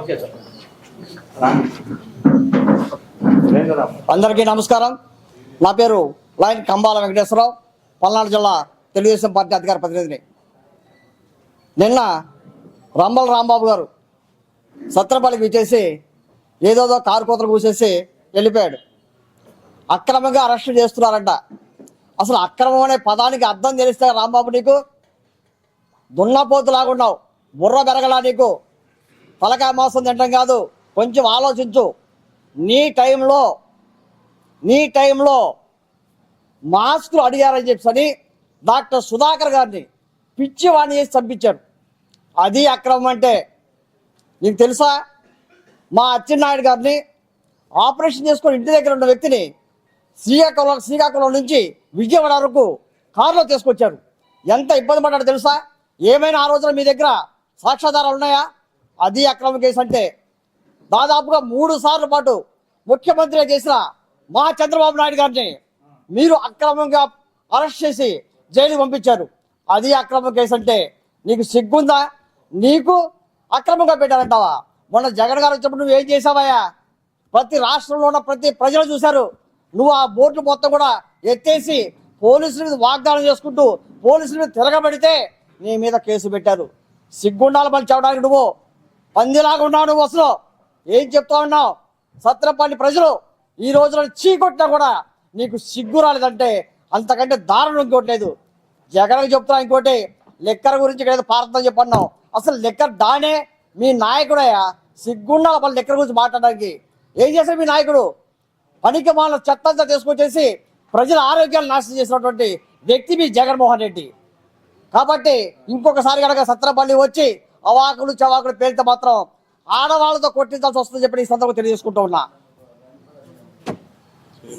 Okay sir. అందరికీ నమస్కారం. నా పేరు లైన్ కంబాల వెంకటేశ్వరరావు పల్నాడు జిల్లా తెలుగుదేశం పార్టీ అధికార ప్రతినిధిని. నిన్న రంబల రాంబాబు గారు సత్రపల్లికి విచ్చేసి ఏదోదో కారు కోతలు పూసేసి వెళ్ళిపోయాడు. అక్రమంగా అరెస్ట్ చేస్తున్నారంట. అసలు అక్రమం అనే పదానికి అర్థం తెలిస్తే రాంబాబు నీకు దున్నపోతు లాగున్నావు బుర్ర పెరగలా నీకు. తలకాయ మాసం తినడం కాదు. కొంచెం ఆలోచించు. నీ టైంలో నీ టైంలో మాస్కులు అడిగారని చెప్పని డాక్టర్ సుధాకర్ గారిని పిచ్చివాణి చేసి చంపించారు. అది అక్రమం అంటే నీకు తెలుసా? మా అచ్చెన్నాయుడు గారిని ఆపరేషన్ చేసుకొని ఇంటి దగ్గర ఉన్న వ్యక్తిని శ్రీకాకుళం శ్రీకాకుళం నుంచి విజయవాడ వరకు కారులో తీసుకొచ్చారు. ఎంత ఇబ్బంది పడ్డాడు తెలుసా? ఏమైనా ఆ రోజున మీ దగ్గర సాక్ష్యాధారాలు ఉన్నాయా? అది అక్రమ కేసు అంటే దాదాపుగా మూడు సార్లు పాటు ముఖ్యమంత్రి చేసిన మా చంద్రబాబు నాయుడు గారిని మీరు అక్రమంగా అరెస్ట్ చేసి జైలు పంపించారు. అది అక్రమ కేసు అంటే నీకు సిగ్గుందా? నీకు అక్రమంగా పెట్టారంటావా? మొన్న జగన్ గారు వచ్చినప్పుడు నువ్వు ఏం చేసావయ్యా? ప్రతి రాష్ట్రంలో ఉన్న ప్రతి ప్రజలు చూశారు. నువ్వు ఆ బోర్డు మొత్తం కూడా ఎత్తేసి పోలీసుల మీద వాగ్దానం చేసుకుంటూ పోలీసుల మీద తిరగబడితే నీ మీద కేసు పెట్టారు. సిగ్గుండాలి మళ్ళీ చెప్పడానికి నువ్వు. పందిలాగా ఉన్నావు నువ్వు అసలు. ఏం చెప్తా ఉన్నావు? సత్రపల్లి ప్రజలు ఈ రోజున చీకొట్టినా కూడా నీకు సిగ్గు రాలేదంటే అంతకంటే దారుణం ఇంకోటి లేదు. జగన్కి చెప్తున్నా ఇంకోటి లెక్కర్ గురించి ఇక్కడ ఏదో పార్థం చెప్పన్నావు. అసలు లెక్కర్ దానే మీ నాయకుడయ్యా. సిగ్గుండాలి వాళ్ళ లెక్కర్ గురించి మాట్లాడడానికి. ఏం చేశారు మీ నాయకుడు? పనికి మాల చెత్తంతా తీసుకొచ్చేసి ప్రజల ఆరోగ్యాలు నాశనం చేసినటువంటి వ్యక్తి మీ జగన్మోహన్ రెడ్డి. కాబట్టి ఇంకొకసారి కనుక సత్రపల్లి వచ్చి అవాకులు చవాకులు పేలితే మాత్రం ఆడవాళ్ళతో కొట్టించాల్సి వస్తుందని చెప్పి ఈ సందర్భంగా తెలియజేసుకుంటూ ఉన్నా.